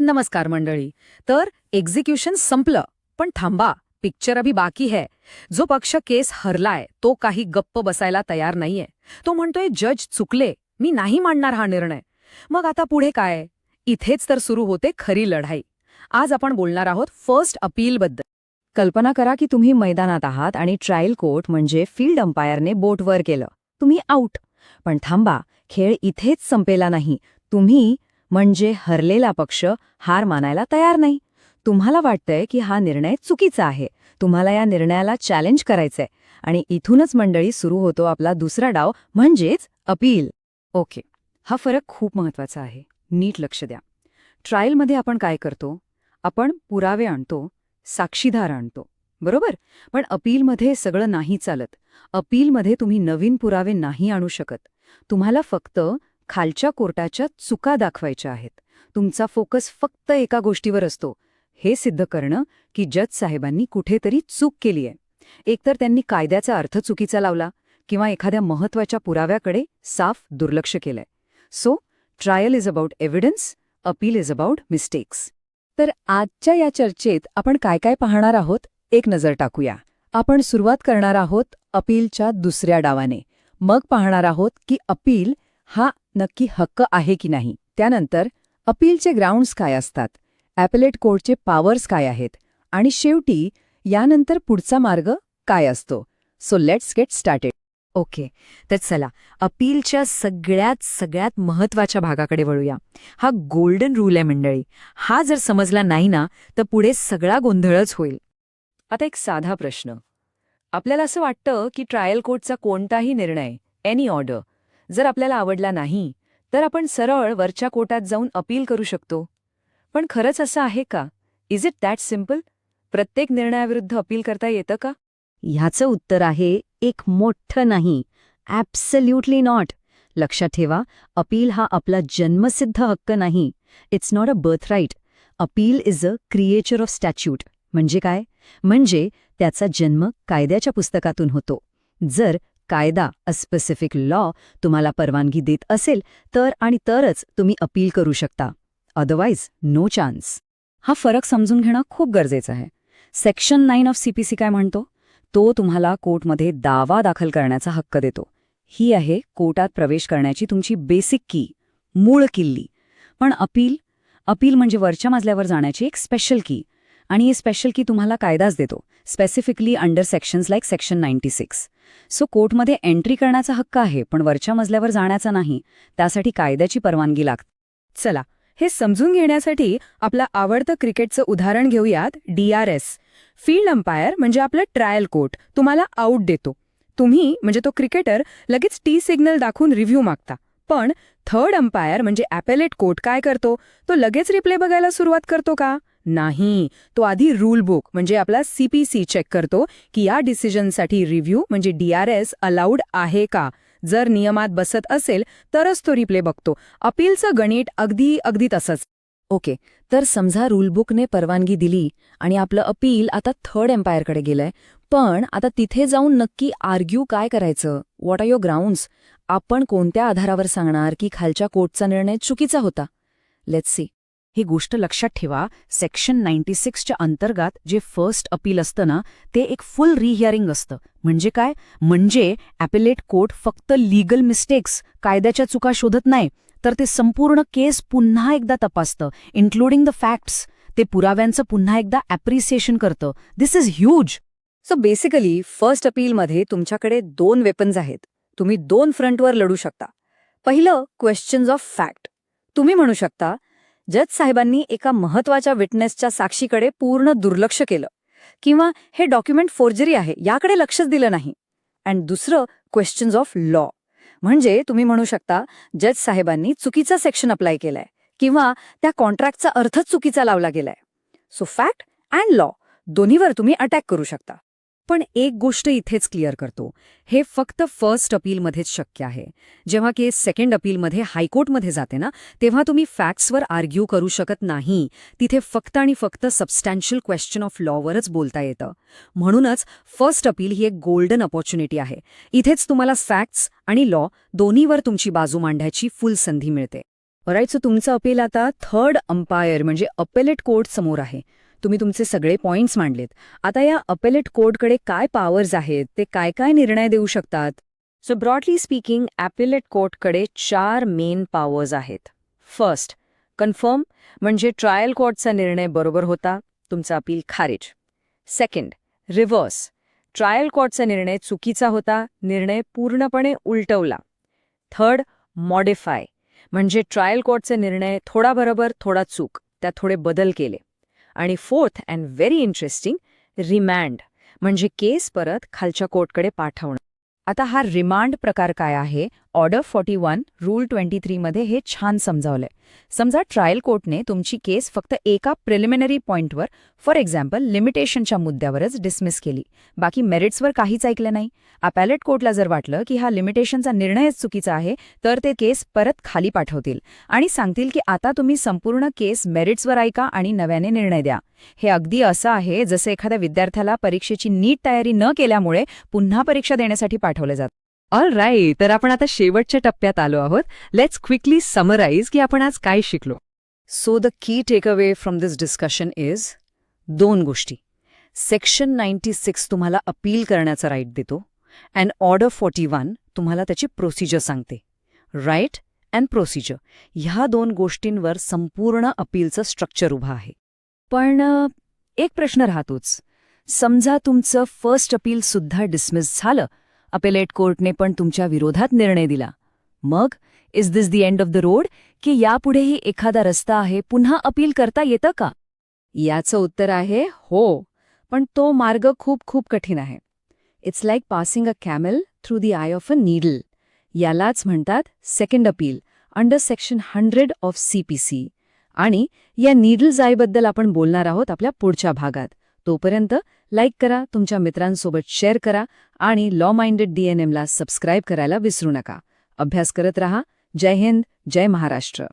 नमस्कार मंडळी. तर एक्झिक्युशन संपलं पण थांबा पिक्चर अभी बाकी है. जो पक्ष केस हरलाय तो काही गप्प बसायला तयार नाहीये. तो म्हणतोय जज चुकले मी नाही मांडणार हा निर्णय. मग आता पुढे काय? इथेच तर सुरू होते खरी लढाई. आज आपण बोलणार आहोत फर्स्ट अपीलबद्दल कल्पना करा की तुम्ही मैदानात आहात आणि ट्रायल कोर्ट म्हणजे फील्ड अंपायरने बोटवर केलं. तुम्ही आऊट पण थांबा खेळ इथेच संपेला नाही. तुम्ही म्हणजे हरलेला पक्ष हार मानायला तयार नाही. तुम्हाला वाटतंय की हा निर्णय चुकीचा आहे. तुम्हाला या निर्णयाला चॅलेंज करायचंय. आणि इथूनच मंडळी सुरू होतो आपला दुसरा डाव म्हणजेच अपील. ओके. हा फरक खूप महत्त्वाचा आहे. नीट लक्ष द्या. ट्रायलमध्ये आपण काय करतो? आपण पुरावे आणतो साक्षीदार आणतो. बरोबर? पण अपीलमध्ये सगळं नाही चालत. अपीलमध्ये तुम्ही नवीन पुरावे नाही आणू शकत. तुम्हाला फक्त खालच्या कोर्टाच्या चुका दाखवायच्या आहेत. तुमचा फोकस फक्त एका गोष्टीवर असतो. हे सिद्ध करणं की जज साहेबांनी कुठेतरी चूक केली आहे. एकतर त्यांनी कायद्याचा अर्थ चुकीचा लावला किंवा एखाद्या महत्त्वाच्या पुराव्याकडे साफ दुर्लक्ष केलंय. So trial is about evidence appeal is about mistakes तर आजच्या या चर्चेत आपण काय काय पाहणार आहोत? एक नजर टाकूया. आपण सुरुवात करणार आहोत अपीलच्या दुसऱ्या डावाने. मग पाहणार आहोत की अपील हा नक्की हक्क आहे की नाही? त्यानंतर अपीलचे ग्राउंड्स काय असतात? ॲपलेट कोर्टचे पॉवर्स काय आहेत? आणि शेवटी यानंतर पुढचा मार्ग काय असतो? So let's get started okay तर चला अपीलच्या सगळ्यात सगळ्यात महत्त्वाच्या भागाकडे वळूया. हा गोल्डन रूल आहे मंडळी. हा जर समजला नाही ना तर पुढे सगळा गोंधळच होईल. आता एक साधा प्रश्न. आपल्याला असं वाटतं की ट्रायल कोर्टचा कोणताही निर्णय एनी ऑर्डर जर आपल्याला आवडला नाही तर आपण सरळ वरच्या कोटात जाऊन अपील करू शकतो. पण खरंच असं आहे का? इज इट दॅट सिंपल प्रत्येक निर्णयाविरुद्ध अपील करता येतं का? ह्याचं उत्तर आहे एक मोठं नाही. ॲब्सल्युटली नॉट लक्षात ठेवा अपील हा आपला जन्मसिद्ध हक्क नाही. It's not a birth right appeal is a creature of statute म्हणजे काय? म्हणजे त्याचा जन्म कायद्याच्या पुस्तकातून होतो. जर कायदा अ स्पेसिफिक लॉ तुम्हाला परवानगी देत असेल तर आणि तरच तुम्ही अपील करू शकता. अदरवाईज नो चान्स हा फरक समजून घेणं खूप गरजेचं आहे. सेक्शन नाईन ऑफ सीपीसी काय म्हणतो? तो तुम्हाला कोर्टमध्ये दावा दाखल करण्याचा हक्क देतो. ही आहे कोर्टात प्रवेश करण्याची तुमची बेसिक की मूळ किल्ली. पण अपील अपील म्हणजे वरच्या मजल्यावर जाण्याची एक स्पेशल की आणि हे स्पेशल की तुम्हाला कायदाच देतो specifically under sections like section ninety six so कोर्टमध्ये entry करण्याचा हक्क आहे पण वरच्या मजल्यावर जाण्याचा नाही त्यासाठी कायद्याची परवानगी लागते. चला हे समजून घेण्यासाठी आपलं आवडतं क्रिकेटचं उदाहरण घेऊयात डीआरएस फील्ड अंपायर म्हणजे आपलं ट्रायल कोर्ट तुम्हाला आऊट देतो. तुम्ही म्हणजे तो क्रिकेटर लगेच टी सिग्नल दाखवून रिव्ह्यू मागता. पण थर्ड अंपायर म्हणजे ॲपेलेट कोर्ट काय करतो? तो लगेच रिप्ले बघायला सुरुवात करतो का? नाही. तो आधी रूल बुक म्हणजे आपला सीपीसी चेक करतो की या डिसिजनसाठी रिव्ह्यू म्हणजे डीआरएस अलाउड आहे का? जर नियमात बसत असेल तरच तो रिप्ले बघतो. अपीलचं गणित अगदी अगदी तसंच. ओके तर समजा रूलबुकने परवानगी दिली आणि आपलं अपील आता थर्ड एम्पायरकडे गेलंय. पण आता तिथे जाऊन नक्की आर्ग्यू काय करायचं? व्हॉट आर युअर ग्राउंड्स आपण कोणत्या आधारावर सांगणार की खालच्या कोर्टचा निर्णय चुकीचा होता? लेट्स सी ही गोष्ट लक्षात ठेवा सेक्शन नाईन्टी सिक्सच्या अंतर्गत जे फर्स्ट अपील असतं ना ते एक फुल रिहिअरिंग असतं. म्हणजे काय? म्हणजे ॲपेलेट कोर्ट फक्त लीगल मिस्टेक्स कायद्याच्या चुका शोधत नाही तर ते संपूर्ण केस पुन्हा एकदा तपासतं इन्क्लुडिंग द फॅक्ट्स ते पुराव्यांचं पुन्हा एकदा ॲप्रिसिएशन करतं. This is huge so basically first अपीलमध्ये तुमच्याकडे दोन वेपन्स आहेत. तुम्ही दोन फ्रंटवर लढू शकता. पहिलं क्वेश्चन्स ऑफ फॅक्ट तुम्ही म्हणू शकता जज साहेबांनी एका महत्त्वाच्या विटनेसच्या साक्षीकडे पूर्ण दुर्लक्ष केलं. किंवा हे डॉक्युमेंट फोर्जरी आहे याकडे लक्षच दिलं नाही. अँड दुसरं क्वेश्चन्स ऑफ लॉ म्हणजे तुम्ही म्हणू शकता जज साहेबांनी चुकीचा सेक्शन अप्लाय केलाय. किंवा त्या कॉन्ट्रॅक्टचा अर्थच चुकीचा लावला गेलाय. सो फॅक्ट अँड लॉ दोन्हीवर तुम्ही अटॅक करू शकता. पण एक गोष्ट इथेच क्लिअर करतो. हे फक्त फर्स्ट अपीलमध्येच शक्य आहे. जेव्हा केस सेकंड अपीलमध्ये हायकोर्टमध्ये जाते ना तेव्हा तुम्ही फॅक्ट्सवर आर्ग्यू करू शकत नाही. तिथे फक्त आणि फक्त सबस्टॅन्शियल क्वेश्चन ऑफ लॉवरच बोलता येतं. म्हणूनच फर्स्ट अपील ही एक गोल्डन अपॉर्च्युनिटी आहे. इथेच तुम्हाला फॅक्ट्स आणि लॉ दोन्हीवर तुमची बाजू मांडायची फुल संधी मिळते. राईट सो तुमचं अपील आता थर्ड अंपायर म्हणजे अपेलेट कोर्ट समोर आहे. तुम्ही तुमचे सगळे पॉइंट्स मांडलेत. आता या अपेलेट कोर्टकडे काय पॉवर्स आहेत? ते काय काय निर्णय देऊ शकतात? सो ब्रॉडली स्पीकिंग ॲपिलेट कोर्टकडे चार मेन पॉवर्स आहेत. फर्स्ट कन्फर्म म्हणजे ट्रायल कोर्टचा निर्णय बरोबर होता तुमचा अपील खारिज. सेकंड रिव्हर्स ट्रायल कोर्टचा निर्णय चुकीचा होता निर्णय पूर्णपणे उलटवला. थर्ड मॉडिफाय म्हणजे ट्रायल कोर्टचे निर्णय थोडा बरोबर थोडा चूक त्यात थोडे बदल केले. आणि fourth and very interesting remand म्हणजे केस परत खालच्या कोर्टकडे पाठवणं. आता हा रिमांड प्रकार काय आहे? Order forty one rule twenty थ्रीमध्ये हे छान समजावलंय. समजा ट्रायल कोर्टने तुमची केस फक्त एका प्रिलिमिनरी पॉईंटवर फॉर एक्झाम्पल लिमिटेशनच्या मुद्द्यावरच डिसमिस केली. बाकी मेरिट्सवर काहीच ऐकलं नाही. अपॅलेट कोर्टला जर वाटलं की हा लिमिटेशनचा निर्णयच चुकीचा आहे तर ते केस परत खाली पाठवतील. आणि सांगतील की आता तुम्ही संपूर्ण केस मेरिट्सवर ऐका आणि नव्याने निर्णय द्या. हे अगदी असं आहे जसं एखाद्या विद्यार्थ्याला परीक्षेची नीट तयारी न केल्यामुळे पुन्हा परीक्षा देण्यासाठी पाठवलं जातं. ऑल राईट तर आपण आता शेवटच्या टप्प्यात आलो आहोत. लेट्स क्विकली समराईज की आपण आज काय शिकलो. So the key take away from this discussion is दोन गोष्टी. सेक्शन नाईन्टी सिक्स तुम्हाला अपील करण्याचा राईट देतो अँड ऑर्डर फॉर्टी वन तुम्हाला त्याची प्रोसिजर सांगते. राईट अँड प्रोसिजर ह्या दोन गोष्टींवर संपूर्ण अपीलचं स्ट्रक्चर उभं आहे. पण एक प्रश्न राहतोच. समजा तुमचं फर्स्ट अपील सुद्धा डिसमिस झालं अपेलेट कोर्टने पण तुमच्या विरोधात निर्णय दिला. मग is this the end of the road की यापुढेही एखादा रस्ता आहे पुन्हा अपील करता येतं का? याचं उत्तर आहे हो. पण तो मार्ग खूप खूप कठीण आहे. It's like passing a camel through the eye of a needle यालाच म्हणतात second appeal under section hundred of CPC आणि या नीडल आयबद्दल आपण बोलणार आहोत आपल्या पुढच्या भागात. तोपर्यंत लाईक करा तुमच्या मित्रांसोबत शेअर करा आणि लॉ माइंडेड डीएनएमला सबस्क्राईब करायला विसरू नका. अभ्यास करत रहा. जय हिंद जय महाराष्ट्र.